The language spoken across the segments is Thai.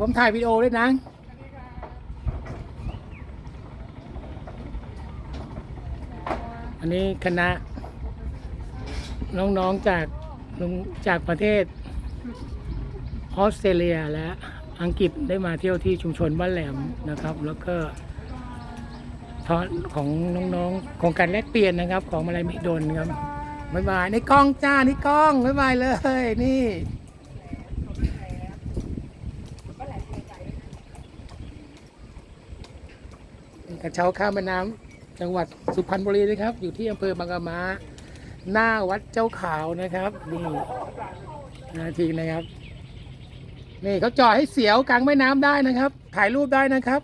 ผมถ่ายวิดีโอด้วยนะอันนี้คณะ น้องๆจากจากประเทศออสเตรเลียและอังกฤษได้มาเที่ยวที่ชุมชนบ้านแหลมนะครับ แล้วก็ทอนของน้องๆโครงการแลกเปลี่ยนนะครับ ของมาลัยมิดลครับบ๊ายบายในกล้องจ้านี่กล้องบ๊ายบายเลยนี่ กระเช้าข้ามแม่น้ำจังหวัดสุพรรณบุรีนะครับ อยู่ที่อำเภอบางกะมาหน้าวัดเจ้าขาวนะครับนี่นาทีนะครับ นี่เขาจอดให้เสียวกลางแม่น้ำได้นะครับ ถ่ายรูปได้นะครับ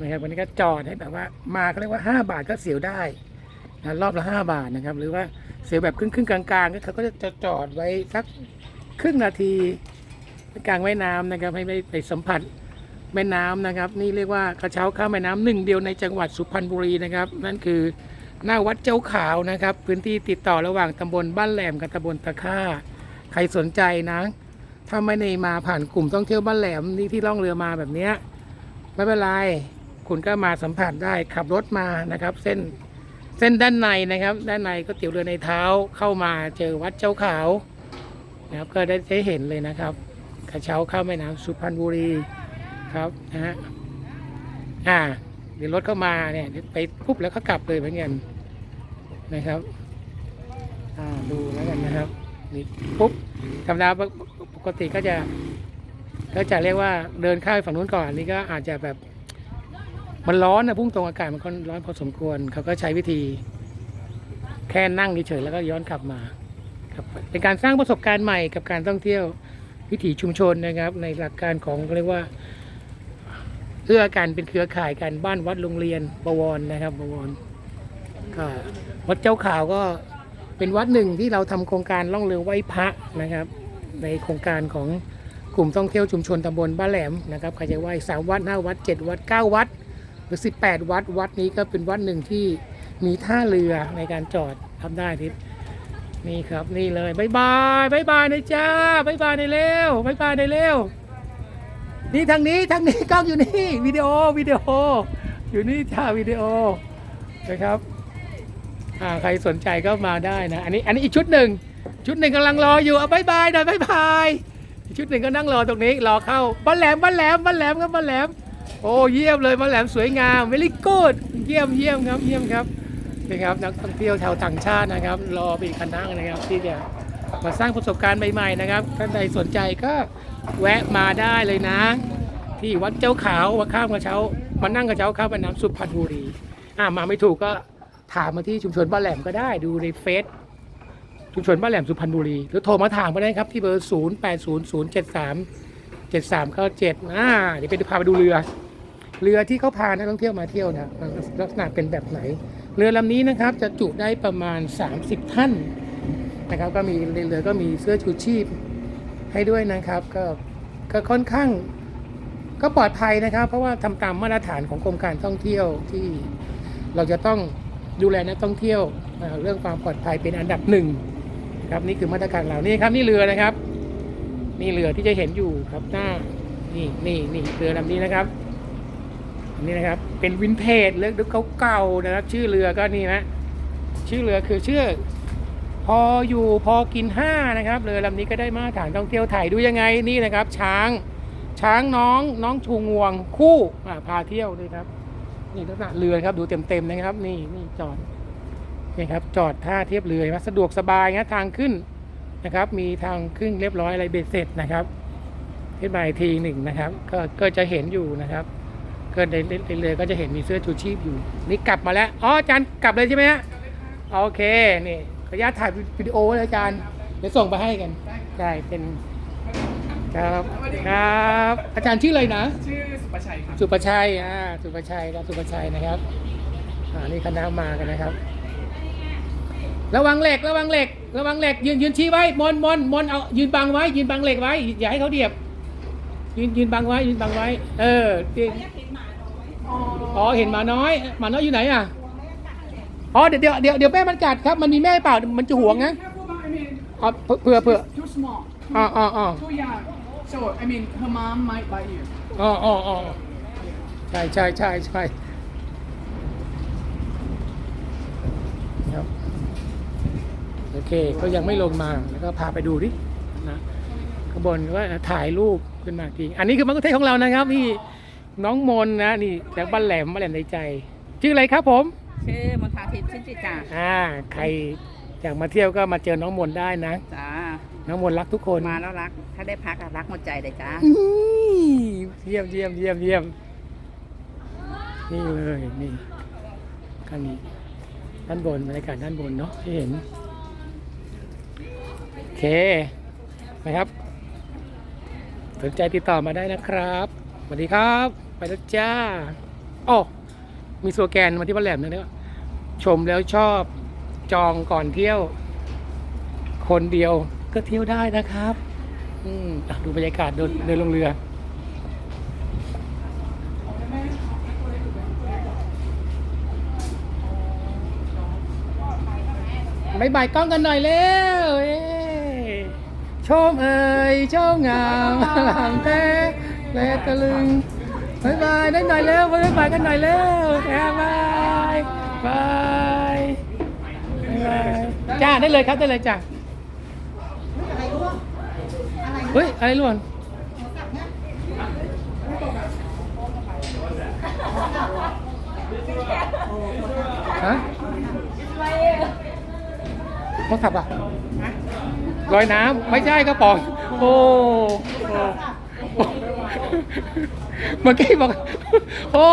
นะครับวันนี้ก็จอดให้แบบว่ามาเขาเรียกว่า 5 บาทก็เสียวได้ นะรอบละ5บาทนะครับ หรือว่าเสียแบบครึ่งครึ่งๆกลางๆก็เขาก็จะจอดไว้สักครึ่งนาทีกลางแม่น้ำนะครับ ให้ไปสัมผัสแม่น้ำนะครับ นี่เรียกว่ากระเช้าข้ามแม่น้ำหนึ่งเดียวในจังหวัดสุพรรณบุรีนะครับ นั่นคือหน้าวัดเจ้าขาวนะครับ พื้นที่ติดต่อระหว่างตำบลบ้านแหลมกับตำบลตะค่า ใครสนใจนะถ้าไม่ได้มาผ่านกลุ่มท่องเที่ยวบ้านแหลมนี่ที่ล่องเรือมาแบบนี้ไม่เป็นไรคุณก็มาสัมผัสได้ขับรถมานะครับ เส้น เส้นด้านในนะครับ ด้านในก็เตี๋ยวเรือในเท้าเข้ามาเจอวัดเจ้าขาวนะครับ ก็ได้ได้เห็นเลยนะครับกระเช้าเข้าแม่น้ำสุพรรณบุรีครับนะฮะอ่าเดี๋ยวรถเข้ามาเนี่ยไปปุ๊บแล้วก็กลับเลยเหมือนกันนะครับอ่าดูแล้วกันนะครับนี่ปุ๊บธรรมดาปกติก็จะก็จะเรียกว่าเดินข้ามฝั่งนู้นก่อนนี่ก็อาจจะแบบ มันร้อนนะพุ่งตรงอากาศมันก็ร้อนพอสมควร เขาก็ใช้วิธี แค่นั่งเฉยๆแล้วก็ย้อนกลับมาครับเป็นการสร้างประสบการณ์ใหม่กับการท่องเที่ยววิถีชุมชนนะครับ ในหลักการของเรียกว่าเอื้อกันเป็นเครือข่ายกันบ้านวัดโรงเรียนบวรนะครับบวรก็วัดเจ้าข่าวก็เป็นวัดหนึ่งที่เราทำโครงการล่องเรือไหว้พระนะครับ ในโครงการของกลุ่มท่องเที่ยวชุมชนตำบลบ้านแหลมนะครับใครจะไหว้สามวัดห้าวัดเจ็ดวัดเก้าวัด หรือ 18 วัดวัดนี้ก็เป็นวัดหนึ่งที่มีท่าเรือในการจอดทำได้ทิศนี่ครับนี่เลยบายบายบายบายนะจ้าบายบายในเร็วบายบายในเร็วนี่ทางนี้ทางนี้กล้องอยู่นี่วิดีโอวิดีโอ อยู่นี่จ้าวิดีโอนะครับอ่าใครสนใจก็มาได้นะ อันนี้อันนี้อีกชุดหนึ่งชุดหนึ่งกำลังรออยู่เอาบายบายหน่อยบายบายชุดหนึ่งก็นั่งรอตรงนี้รอเข้าบ้านแหลมบ้านแหลมบ้านแหลมครับบ้านแหลม โอ้เยี่ยมเลยมาแหลมสวยงามเวลี่กูดเยี่ยมเยี่ยมครับเยี่ยมครับนี่ครับนักท่องเที่ยวชาวต่างชาตินะครับ รอไปอีกคณะนะครับ ที่จะมาสร้างประสบการณ์ใหม่ๆนะครับท่านใดสนใจก็แวะมาได้เลยนะ ที่วัดเจ้าขาววัดข้ามกระเช้ามานั่งกระเช้าข้ามแม่น้ำสุพรรณบุรีอ่ามาไม่ถูกก็ถามมาที่ชุมชนบ้านแหลมก็ได้ดูในเฟซชุมชนบ้านแหลมสุพรรณบุรีหรือโทรมาถามก็ได้ครับที่เบอร์ 0 8 0 0 7 3 7 3 9 7อ่าเดี๋ยวไปพาไปดูเรือ เรือที่เขาพานักท่องเที่ยวมาเที่ยวนะลักษณะเป็นแบบไหน เรือลำนี้นะครับ จะจุได้ประมาณ 30 ท่านนะครับ ก็มีเรือก็มีเสื้อชูชีพให้ด้วยนะครับ ก็ก็ค่อนข้างก็ปลอดภัยนะครับ เพราะว่าทำตามมาตรฐานของกรมการท่องเที่ยวที่เราจะต้องดูแลนักท่องเที่ยวเรื่องความปลอดภัยเป็นอันดับหนึ่งครับนี่คือมาตรการเรานี่ครับนี่เรือนะครับ นี่เรือที่จะเห็นอยู่ครับหน้า นี่นี่นี่เรือลำนี้นะครับนนี้นะครับ เป็นวินเทจเรื่อเก่าๆนะครับ ชื่อเรือก็นี่นะชื่อเรือคือชื่อ พออยู่พอกินห้านะครับเรือลำนี้ก็ได้มาตรฐานท่องเที่ยวไทยดูยังไงนี่นะครับ ช้าง ช้างน้องน้องชูงวงคู่พาเที่ยวด้วยครับ นี่ลักษณะเรือครับดูเต็มๆนะครับ นี่นี่จอดนี่ครับจอดท่าเทียบเรือสะดวกสบายนะทางขึ้น นะครับ มีทางขึ้นเรียบร้อยอะไรเบ็ดเสร็จนะครับขึ้นมาอีกทีหนึ่งนะครับ ก็ก็จะเห็นอยู่นะครับก็ในในเรือก็จะเห็นมีเสื้อชูชีพอยู่ นี่กลับมาแล้วอ๋ออาจารย์กลับเลยใช่ไหมฮะโอเคนี่ขออนุญาตถ่ายวิดีโอไว้เลยอาจารย์เดี๋ยวส่งไปให้กันใช่เป็นครับครับ อาจารย์ชื่ออะไรนะ ชื่อสุประชัยครับสุประชัยอ่าสุประชัยครับสุประชัยนะครับอ่านี่คณะมากันนะครับ ระวังเหล็กระวังเหล็ก ระวังเหล็กยืนยืนชี้ไว้มนมนมนเอายืนบังไว้ ยืนบังเหล็กไว้ อย่าให้เขาเดียบ ยืนยืนบังไว้ ยืนบังไว้ เออจริงอ๋ออ๋อเห็นหมาน้อยหมาน้อยอยู่ไหนอะอ๋อเดี๋ยวเดี๋ยวเดี๋ยวเดี๋ยวแม่มันกัดครับ มันมีแม่เปล่ามันจะห่วงนะ Careful, but I mean, อ๋อเผื่อเผื่อ too small. อ๋ออ๋ออ๋อ Too young. So, I mean, her mom might bite you. อ๋ออ๋ออ๋อใช่ใช่ใช่ใช่ครับ โอเคก็ยังไม่ลงมาแล้วก็พาไปดูดินะข้างบนว่าถ่ายรูปขึ้นมาจริงอันนี้คือมังคุเทศของเรานะครับพี่น้องมนนะนี่จากบ้านแหลมบ้านแหลมในใจ ชื่ออะไรครับผมชื่อมณฑาทิพย์ชินจิตจ่าอ่าใครอยากมาเที่ยวก็มาเจอน้องมนได้นะจ้าน้องมนรักทุกคนมาแล้วรัก ถ้าได้พักอะรักหมดใจเลยจ้าอื้อเยี่ยมเยี่ยมเยี่ยมเยี่ยมนี่เลยนี่ข้างนี้ด้านบนบรรยากาศด้านบนเนาะที่เห็นโอเค นะครับ สนใจติดต่อมาได้นะครับสวัสดีครับ ไปแล้วจ้าอ๋อมีสโลแกนมาที่บ้านแหลมนะเนี่ยชมแล้วชอบจองก่อนเที่ยว คนเดียวก็เที่ยวได้นะครับ อืมดูบรรยากาศเดินเดินลงเรือบายบายกล้องกันหน่อยเร็ว ชมเอ่ยชมงามหลังแท้แลตะลึงบายบายได้หน่อยเร็วบายบายกันหน่อยเร็วแอบายบายบายบายจ้าได้เลยครับได้เลยจ้าเฮ้ยอะไรล่วงฮะ โทรศัพท์อะลอยน้ำไม่ใช่กระป๋องโอ้โอ้เมื่อกี้บอก โอ้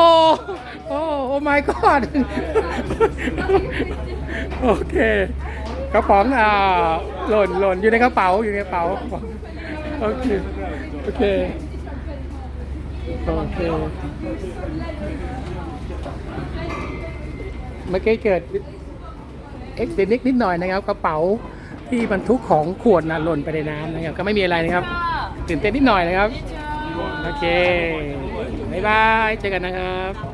โอ้โอ้ my god โอเค กระป๋องอ่าหล่นหล่นอยู่ในกระเป๋าอยู่ในกระเป๋าโอเคโอเคโอเคเมื่อกี้เกิด เอ็กซ์นิดนิดหน่อยนะครับกระเป๋าที่บรรทุกของขวดนะหล่นไปในน้ำนะครับก็ไม่มีอะไรนะครับตื่นเต้นนิดหน่อยนะครับ โอเค บ๊ายบาย เจอกันนะครับ